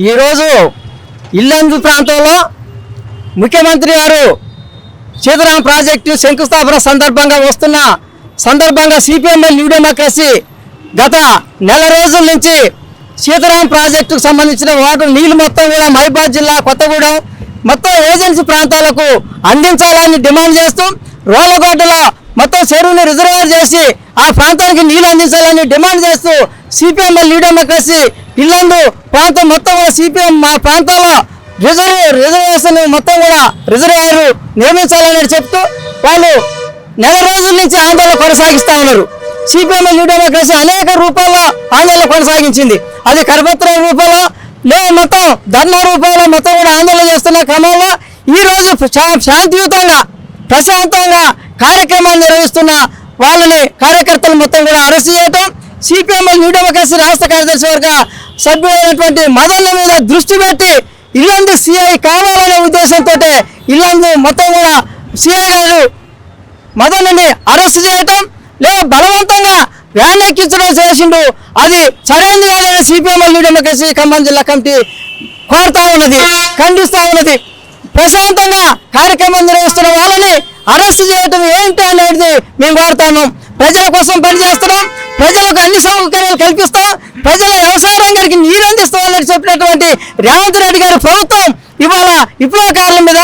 ఈరోజు ఇల్లందు ప్రాంతంలో ముఖ్యమంత్రి గారు సీతారాం ప్రాజెక్టు శంకుస్థాపన సందర్భంగా వస్తున్న సందర్భంగా సిపిఎంఎల్ న్యూ డెమోక్రసీ గత నెల రోజుల నుంచి సీతారాం ప్రాజెక్టుకు సంబంధించిన వాటర్ నీళ్ళు మొత్తం కూడా మహిబాద్ జిల్లా కొత్తగూడెం మొత్తం ఏజెన్సీ ప్రాంతాలకు అందించాలని డిమాండ్ చేస్తూ రోలగోడ్డలో మొత్తం చెరువుని రిజర్వాయర్ చేసి ఆ ప్రాంతానికి నీళ్ళు అందించాలని డిమాండ్ చేస్తూ సిపిఎంఎల్ న్యూ డెమోక్రసీ ఇల్లందు ప్రాంతం మొత్తం కూడా సిపిఎం మా ప్రాంతంలో రిజర్వ్ రిజర్వేషన్ మొత్తం కూడా రిజర్వాయర్ నిర్మించాలని చెప్తూ వాళ్ళు నెల రోజుల నుంచి ఆందోళన కొనసాగిస్తా ఉన్నారు. సిపిఎం న్యూ డెమోక్రసీ అనేక రూపాల్లో ఆందోళన కొనసాగించింది. అది కరపత్ర రూపంలో లేదు మొత్తం ధర్నా రూపంలో మొత్తం కూడా ఆందోళన చేస్తున్న క్రమంలో ఈ రోజు శాంతియుతంగా ప్రశాంతంగా కార్యక్రమాలు నిర్వహిస్తున్న వాళ్ళని కార్యకర్తలు మొత్తం కూడా అరెస్ట్ చేయటం సిపిఎం న్యూ డెమోక్రసీ రాష్ట్ర కార్యదర్శి వర్గ సభ్యులైనటువంటి మదన్ల మీద దృష్టి పెట్టి ఇల్లందు సిఐ కావాలనే ఉద్దేశంతో ఇల్లందు మొత్తం కూడా సిఐ గారు మదన్ని అరెస్ట్ చేయటం లేదా బలవంతంగా వ్యాన్ ఎక్కించడం చేసిండు. అది సరైంది కాదని సిపిఎం న్యూ డెమోక్రసీ ఖమ్మం జిల్లా కమిటీ కోరుతా ఉన్నది ఖండిస్తూ ఉన్నది. ప్రశాంతంగా కార్యక్రమం నిర్వహిస్తున్న వాళ్ళని అరెస్ట్ చేయటం ఏంటి అనేది మేము కోరుతాము ప్రజల కోసం పనిచేస్తున్నాం. ప్రజలకు అన్ని సౌకర్యాలు కల్పిస్తాం ప్రజల వ్యవసాయ రంగానికి నీరు అందిస్తామని చెప్పినటువంటి రేవంత్ రెడ్డి గారి ప్రభుత్వం ఇవాళ విప్లవకారుల మీద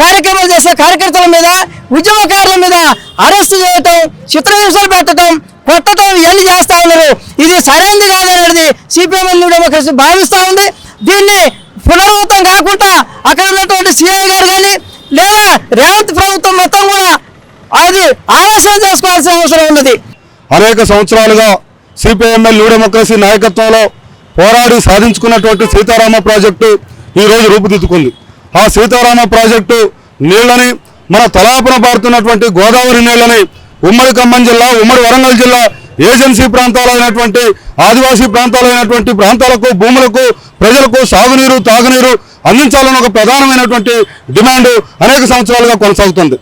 కార్యక్రమాలు చేసే కార్యకర్తల మీద ఉద్యమకారుల మీద అరెస్టు చేయటం చిత్రహింసలు పెట్టడం కొట్టడం ఇవన్నీ చేస్తా ఉన్నారు. ఇది సరైనది కాదనేది సిపిఎం డెమోక్రసీ భావిస్తూ ఉంది. దీన్ని పునరావృతం కాకుండా అక్కడ ఉన్నటువంటి సిఐ గారు కానీ లేదా రేవంత్ ప్రభుత్వం మొత్తం కూడా అది ఆలోచన చేసుకోవాల్సిన అవసరం ఉన్నది. అనేక సంవత్సరాలుగా సిపిఎంఎల్ న్యూ డెమోక్రసీ నాయకత్వంలో పోరాడి సాధించుకున్నటువంటి సీతారామ ప్రాజెక్టు ఈరోజు రూపుదిద్దుకుంది. ఆ సీతారామ ప్రాజెక్టు నీళ్ళని మన తలాపున పారుతున్నటువంటి గోదావరి నీళ్ళని ఉమ్మడి ఖమ్మం జిల్లా ఉమ్మడి వరంగల్ జిల్లా ఏజెన్సీ ప్రాంతాలైనటువంటి ఆదివాసీ ప్రాంతాలైనటువంటి ప్రాంతాలకు భూములకు ప్రజలకు సాగునీరు తాగునీరు అందించాలని ఒక ప్రధానమైనటువంటి డిమాండ్ అనేక సంవత్సరాలుగా కొనసాగుతుంది.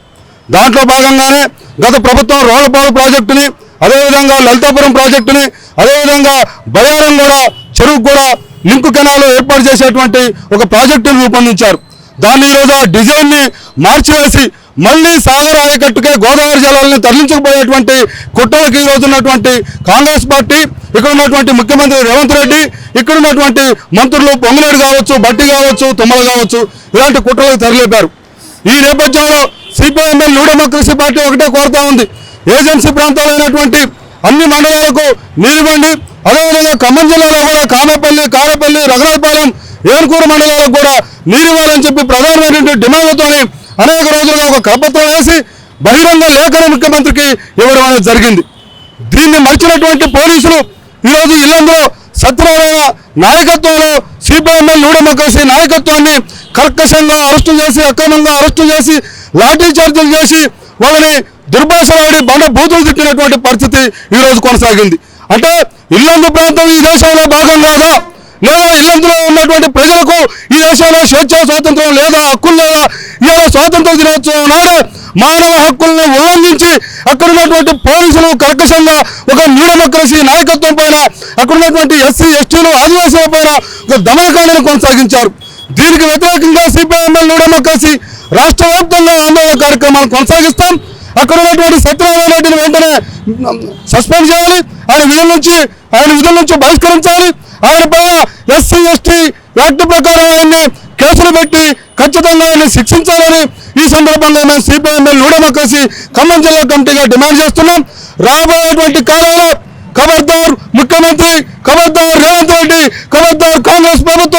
దాంట్లో భాగంగానే గత ప్రభుత్వం రోడ్లపాడు ప్రాజెక్టుని అదేవిధంగా లలితాపురం ప్రాజెక్టుని అదేవిధంగా బయారం కూడా చెరువు కూడా లింకు కెనాలు ఏర్పాటు చేసేటువంటి ఒక ప్రాజెక్టును రూపొందించారు. దాన్ని ఈరోజు ఆ డిజైన్ని మార్చివేసి మళ్ళీ సాగర్ ఆయకట్టుకే గోదావరి జలాలను తరలించకపోయేటువంటి కుట్రలకు ఈ ఉన్నటువంటి కాంగ్రెస్ పార్టీ ఇక్కడ ఉన్నటువంటి ముఖ్యమంత్రి రేవంత్ రెడ్డి ఇక్కడ ఉన్నటువంటి మంత్రులు పొంగులేడు కావచ్చు బట్టి కావచ్చు తుమ్మల కావచ్చు ఇలాంటి కుట్రలకు తరలిపారు ఈ నేపథ్యంలో సిపిఐఎంఎల్ న్యూ డెమోక్రసీ పార్టీ ఒకటే కోరుతా ఉంది. ఏజెన్సీ ప్రాంతాలైనటువంటి అన్ని మండలాలకు నీరివ్వండి అదేవిధంగా ఖమ్మం జిల్లాలో కూడా కామపల్లి కారపల్లి రఘునాథపాలెం ఏనుకూరు మండలాలకు కూడా నీరు ఇవ్వాలని చెప్పి ప్రధానమైనటువంటి డిమాండ్లతోని అనేక రోజులుగా ఒక కరపత్రం వేసి బహిరంగ లేఖను ముఖ్యమంత్రికి ఇవ్వడం అనేది జరిగింది. దీన్ని మరిచినటువంటి పోలీసులు ఈరోజు ఇల్లందులో సత్యనారాయణ నాయకత్వంలో సిపిఎంఎల్ న్యూ నాయకత్వాన్ని కర్కశంగా అరెస్టు చేసి అక్రమంగా అరెస్టు చేసి లాఠీ చార్జీలు చేసి వాళ్ళని దుర్భాషలాడి బండ బూతులు తిట్టినటువంటి పరిస్థితి ఈరోజు కొనసాగింది. అంటే ఇల్లందు ప్రాంతం ఈ దేశంలో భాగం కాదా? లేదా ఇల్లందులో ఉన్నటువంటి ప్రజలకు ఈ దేశంలో స్వేచ్ఛ స్వాతంత్రం లేదా హక్కులు లేదా? ఇవాళ స్వాతంత్ర దినోత్సవం నాడు మానవ హక్కులను ఉల్లంఘించి అక్కడ ఉన్నటువంటి పోలీసులు కర్కశంగా ఒక న్యూడెమోక్రసీ నాయకత్వం పైన అక్కడ ఉన్నటువంటి ఎస్సీ ఎస్టీలు ఆదివాసుల పైన ఒక దమనకాండను కొనసాగించారు. దీనికి వ్యతిరేకంగా సిపిఐఎంఎల్ న్యూడెమోక్రసీ రాష్ట్ర వ్యాప్తంగా ఆందోళన కార్యక్రమాలు కొనసాగిస్తాం. అక్కడ ఉన్నటువంటి సత్యనారాయణ రెడ్డిని వెంటనే సస్పెండ్ చేయాలి. ఆయన విధుల నుంచి ఆయన విధుల నుంచి బహిష్కరించాలి. ఆయన పైన ఎస్సీ ఎస్టీ యాక్ట్ ప్రకారం ఆయన్ని కేసులు పెట్టి ఖచ్చితంగా ఆయన్ని శిక్షించాలని ఈ సందర్భంగా మేము సిపిఐఎంఎల్ న్యూ ఖమ్మం జిల్లా కమిటీగా డిమాండ్ చేస్తున్నాం. రాబోయేటువంటి కాలంలో ఖబర్దార్ ముఖ్యమంత్రి ఖబర్దార్ రేవంత్ రెడ్డి ఖబర్దార్ కాంగ్రెస్ ప్రభుత్వం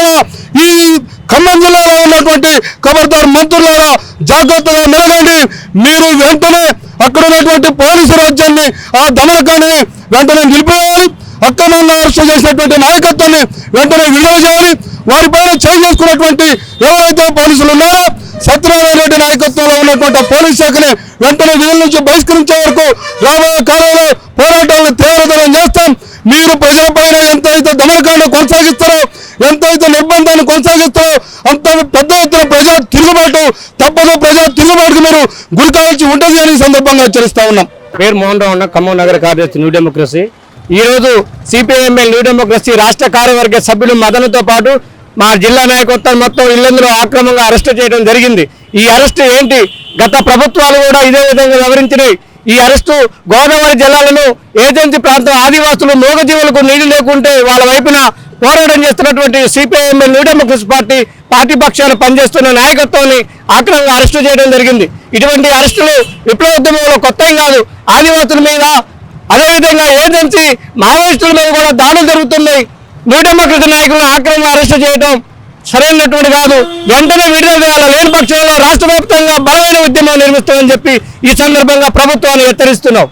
ఖమ్మం జిల్లాలో ఉన్నటువంటి ఖబర్దార్ మంత్రులారా జాగ్రత్తగా మెరగండి మీరు వెంటనే అక్కడ ఉన్నటువంటి పోలీసు రాజ్యాన్ని ఆ దమనకాండని వెంటనే నిలిపివేయాలి. అక్రమంగా అరెస్ట్ చేసినటువంటి నాయకత్వాన్ని వెంటనే విడుదల చేయాలి. వారిపైన చేయి చేసుకున్నటువంటి ఎవరైతే పోలీసులు ఉన్నారో సత్యనారాయణ రెడ్డి నాయకత్వంలో ఉన్నటువంటి పోలీస్ శాఖని వెంటనే విధుల నుంచి బహిష్కరించే వరకు రాబోయే కాలంలో పోరాటాలను తీవ్రతరం చేస్తాం. మీరు ప్రజలపైన ఎంతైతే దమనకాండ కొనసాగిస్తారో ఎంతైతే నిర్బంధాన్ని కొనసాగిస్తూ అంత పెద్ద ఎత్తున ప్రజా తిరుగుబాటు తప్పదు ప్రజా తిరుగుబాటుకు మీరు గురి కావాల్సి ఉంటుంది అని సందర్భంగా హెచ్చరిస్తా ఉన్నాం. పేరు మోహన్ రావు అన్న ఖమ్మం నగర కార్యదర్శి న్యూ డెమోక్రసీ. ఈ రోజు సిపిఐఎంఎల్ న్యూ డెమోక్రసీ రాష్ట్ర కార్యవర్గ సభ్యులు మదనతో పాటు మా జిల్లా నాయకత్వం మొత్తం ఇళ్ళందరూ ఆక్రమంగా అరెస్ట్ చేయడం జరిగింది. ఈ అరెస్ట్ ఏంటి? గత ప్రభుత్వాలు కూడా ఇదే విధంగా వివరించినాయి ఈ అరెస్టు గోదావరి జిల్లాలను ఏజెన్సీ ప్రాంతం ఆదివాసులు మూగజీవులకు నీళ్ళు లేకుంటే వాళ్ళ వైపున పోరాటం చేస్తున్నటువంటి CPIML new democracy party party పక్షాన పనిచేస్తున్న నాయకత్వాన్ని ఆక్రమంగా అరెస్టు చేయడం జరిగింది. ఇటువంటి అరెస్టులు విప్లవోద్యమంలో కొత్త కాదు. ఆదివాసుల మీద అదేవిధంగా ఏజెన్సీ మావోయిస్టుల మీద కూడా దాడులు జరుగుతున్నాయి. న్యూ డెమోక్రసీ నాయకులను ఆక్రమంగా అరెస్టు చేయడం సరైనటువంటి కాదు. వెంటనే విడుదల చేయాలి. లేని పక్షంలో రాష్ట్ర వ్యాప్తంగా బలమైన ఉద్యమం నిర్మిస్తామని చెప్పి ఈ సందర్భంగా ప్రభుత్వాన్ని హెచ్చరిస్తున్నాం.